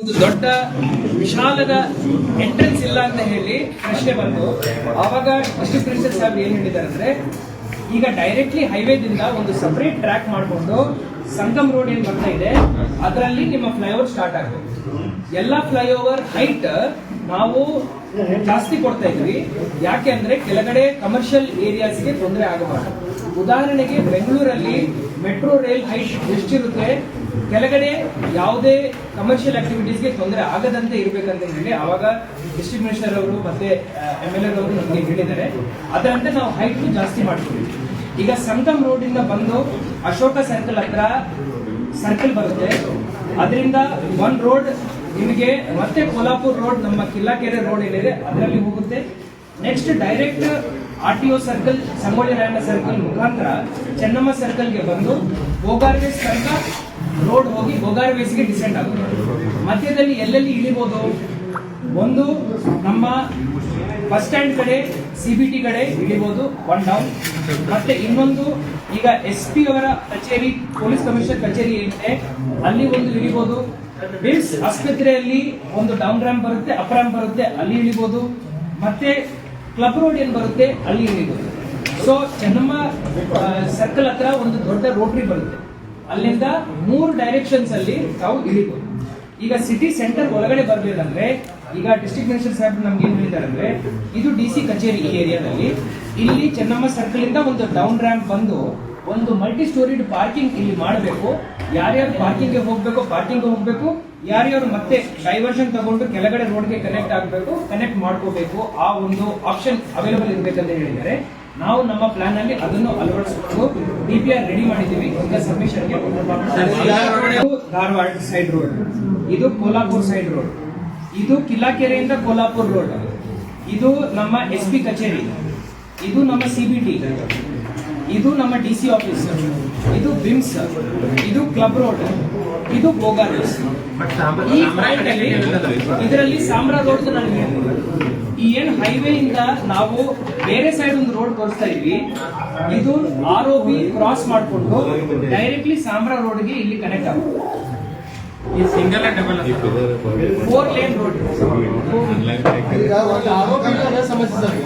ಒಂದು ದೊಡ್ಡ ವಿಶಾಲದ ಎಂಟ್ರೆನ್ಸ್ ಇಲ್ಲ ಅಂತ ಹೇಳಿ ಪ್ರಶ್ನೆ ಬಂತು. ಆವಾಗ ಫಸ್ಟ್ ಪ್ರಿನ್ಸಿಪಲ್ ಸಾಹೇಬ್ ಏನ್ ಹೇಳಿದ್ದಾರೆ ಅಂದ್ರೆ, ಈಗ ಡೈರೆಕ್ಟ್ಲಿ ಹೈವೇದಿಂದ ಒಂದು ಸಪರೇಟ್ ಟ್ರ್ಯಾಕ್ ಮಾಡಿಕೊಂಡು ಸಂಗಮ್ ರೋಡ್ ಏನ್ ಬರ್ತಾ ಇದೆ, ಅದರಲ್ಲಿ ನಿಮ್ಮ ಫ್ಲೈಓವರ್ ಸ್ಟಾರ್ಟ್ ಆಗುತ್ತೆ ಎಲ್ಲ ಫ್ಲೈಓವರ್ ಹೈಟ್ ನಾವು ಜಾಸ್ತಿ ಕೊಡ್ತಾ ಇದ್ವಿ. ಯಾಕೆ ಅಂದ್ರೆ ಕೆಳಗಡೆ ಕಮರ್ಷಿಯಲ್ ಏರಿಯಾಸ್ಗೆ ತೊಂದರೆ ಆಗಬಾರ್ದು. ಉದಾಹರಣೆಗೆ ಬೆಂಗಳೂರಲ್ಲಿ ಮೆಟ್ರೋ ರೈಲ್ ಹೈಟ್ ಎಷ್ಟಿರುತ್ತೆ? ಕೆಳಗಡೆ ಯಾವುದೇ ಕಮರ್ಷಿಯಲ್ ಆಕ್ಟಿವಿಟೀಸ್ಗೆ ತೊಂದರೆ ಆಗದಂತೆ ಇರಬೇಕಂತ ಹೇಳಿ ಆವಾಗ ಡಿಸ್ಟ್ರಿಕ್ಟ್ ಮಿನಿಸ್ಟರ್ ಅವರು ಮತ್ತೆ ಎಂ ಎಲ್ ಅವರು ನಮಗೆ ಹೇಳಿದ್ದಾರೆ. ಅದರಂತೆ ನಾವು ಹೈಟ್ ಜಾಸ್ತಿ ಮಾಡ್ತೀವಿ. ಈಗ ಸಂಗಮ್ ರೋಡ್ ಇಂದ ಬಂದು ಅಶೋಕ ಸರ್ಕಲ್ ಹತ್ರ ಸರ್ಕಲ್ ಬರುತ್ತೆ. ಅದರಿಂದ ಒನ್ ರೋಡ್ ನಿಮಗೆ ಮತ್ತೆ ಕೋಲಾಪುರ್ ರೋಡ್ ನಮ್ಮ ಕಿಲ್ಲಾಕೆರೆ ರೋಡ್ ಏನಿದೆ, ಅದರಲ್ಲಿ ಹೋಗುತ್ತೆ. Next direct R T O circle Sangolli Rayanna circle ಮುಖಾಂತರ ಚೆನ್ನಮ್ಮ ಸರ್ಕಲ್ಗೆ ಬಂದು ಹೋಗಾರ್ಗೆ ತನಕ ರೋಡ್ ಹೋಗಿ ಗೋಗಾರ್ವೇಸ್ಗೆ ಡಿಸೆಂಡ್ ಆಗುತ್ತೆ. ಮಧ್ಯದಲ್ಲಿ ಎಲ್ಲೆಲ್ಲಿ ಇಳಿಬೋದು? ಒಂದು ನಮ್ಮ ಬಸ್ ಸ್ಟ್ಯಾಂಡ್ ಕಡೆ ಸಿ ಬಿ ಟಿ ಕಡೆ ಇಳಿಬಹುದು ಒನ್ ಡೌನ್ ಮತ್ತೆ ಇನ್ನೊಂದು, ಈಗ ಎಸ್ ಪಿ ಅವರ ಕಚೇರಿ, ಪೊಲೀಸ್ ಕಮಿಷನರ್ ಕಚೇರಿ ಏನಿದೆ ಅಲ್ಲಿ ಒಂದು ಇಳಿಬಹುದು ಬಿಲ್ಸ್ ಆಸ್ಪತ್ರೆಯಲ್ಲಿ ಒಂದು ಡೌನ್ ರ್ಯಾಂಪ್ ಬರುತ್ತೆ ಅಪ್ ರ್ಯಾಂಪ್ ಬರುತ್ತೆ, ಅಲ್ಲಿ ಇಳಿಬಹುದು ಮತ್ತೆ ಕ್ಲಬ್ ರೋಡ್ ಏನ್ ಬರುತ್ತೆ, ಅಲ್ಲಿ ಇಳಿಬಹುದು ಸೊ ಚೆನ್ನಮ್ಮ ಸರ್ಕಲ್ ಹತ್ರ ಒಂದು ದೊಡ್ಡ ರೋಟ್ರಿ ಬರುತ್ತೆ. ಅಲ್ಲಿಂದ ಮೂರು ಡೈರೆಕ್ಷನ್ಸ್ ಅಲ್ಲಿ ತಾವು ಇಳಿಬೋದು. ಈಗ ಸಿಟಿ ಸೆಂಟರ್ ಒಳಗಡೆ ಬರ್ಬೇಕಂದ್ರೆ ಈಗ ಡಿಸ್ಟ್ರಿಕ್ಟ್ ಮಿನಿಸ್ಟರ್ ಸಾಹೇಬ್ ನಮ್ಗೆ ಏನ್ ಹೇಳಿದ್ದಾರೆ ಅಂದ್ರೆ ಇದು ಡಿ ಸಿ ಕಚೇರಿ ಏರಿಯಾದಲ್ಲಿ. ಇಲ್ಲಿ ಚೆನ್ನಮ್ಮ ಸರ್ಕಲ್ ಇಂದ ಒಂದು ಡೌನ್ ರ್ಯಾಂಪ್ ಬಂದು ಒಂದು ಮಲ್ಟಿ ಸ್ಟೋರಿಡ್ ಪಾರ್ಕಿಂಗ್ ಇಲ್ಲಿ ಮಾಡಬೇಕು. ಯಾರ್ಯಾರು ಪಾರ್ಕಿಂಗ್ಗೆ ಹೋಗ್ಬೇಕು ಪಾರ್ಕಿಂಗ್ ಹೋಗ್ಬೇಕು. ಯಾರ್ಯಾರು ಮತ್ತೆ ಡೈವರ್ಷನ್ ತಗೊಂಡು ಕೆಳಗಡೆ ರೋಡ್ಗೆ ಕನೆಕ್ಟ್ ಆಗಬೇಕು ಕನೆಕ್ಟ್ ಮಾಡ್ಕೋಬೇಕು, ಆ ಒಂದು ಆಪ್ಷನ್ ಅವೈಲೇಬಲ್ ಇರಬೇಕಂತ ಹೇಳಿದ್ದಾರೆ. ನಾವು ನಮ್ಮ ಪ್ಲಾನ್ ಅಲ್ಲಿ ಅದನ್ನು ಅಳವಡಿಸಿಕೊಂಡು ಡಿ ಪಿ ಆರ್ ರೆಡಿ ಮಾಡಿದ್ದೀವಿ. ಈಗ ಸಬ್ಮಿಷನ್ಗೆ ಧಾರವಾಡ ಸೈಡ್ ರೋಡ್ ಇದು ಕೋಲಾಪುರ್ ಸೈಡ್ ರೋಡ್ ಇದು ಕಿಲ್ಲಾಕೆರೆಯಿಂದ ಕೋಲಾಪುರ್ ರೋಡ್ ಇದು ನಮ್ಮ ಎಸ್ ಪಿ ಕಚೇರಿ. ಇದು ನಮ್ಮ ಸಿ ಬಿ ಟಿ ಇದು ನಮ್ಮ ಡಿ ಸಿ ಆಫೀಸ್ ಇದು ಬಿಮ್ಸ್. ಇದು ಕ್ಲಬ್ ರೋಡ್ ಇದು ಬೋಗಾರ್ಸ್ ಈ ಪಾಯಿಂಟ್ ಅಲ್ಲಿ ಇದರಲ್ಲಿ ಸಾಮ್ರಾ ರೋಡ್ ನನಗೆ ಈ ಏನ್ ಹೈವೇ ಇಂದ ನಾವು ಬೇರೆ ಸೈಡ್ ಒಂದು ರೋಡ್ ತೋರಿಸ್ತಾ ಇದ್ವಿ ಇದು ಆರ್ ಒ ಬಿ ಕ್ರಾಸ್ ಮಾಡಿಕೊಂಡು ಡೈರೆಕ್ಟ್ಲಿ ಸಾಮ್ರಾ ರೋಡ್ಗೆ ಇಲ್ಲಿ ಕನೆಕ್ಟ್ ಆಗುತ್ತೆ. ಈ single double four lane road ಸಮಸ್ಯೆ ಸರ್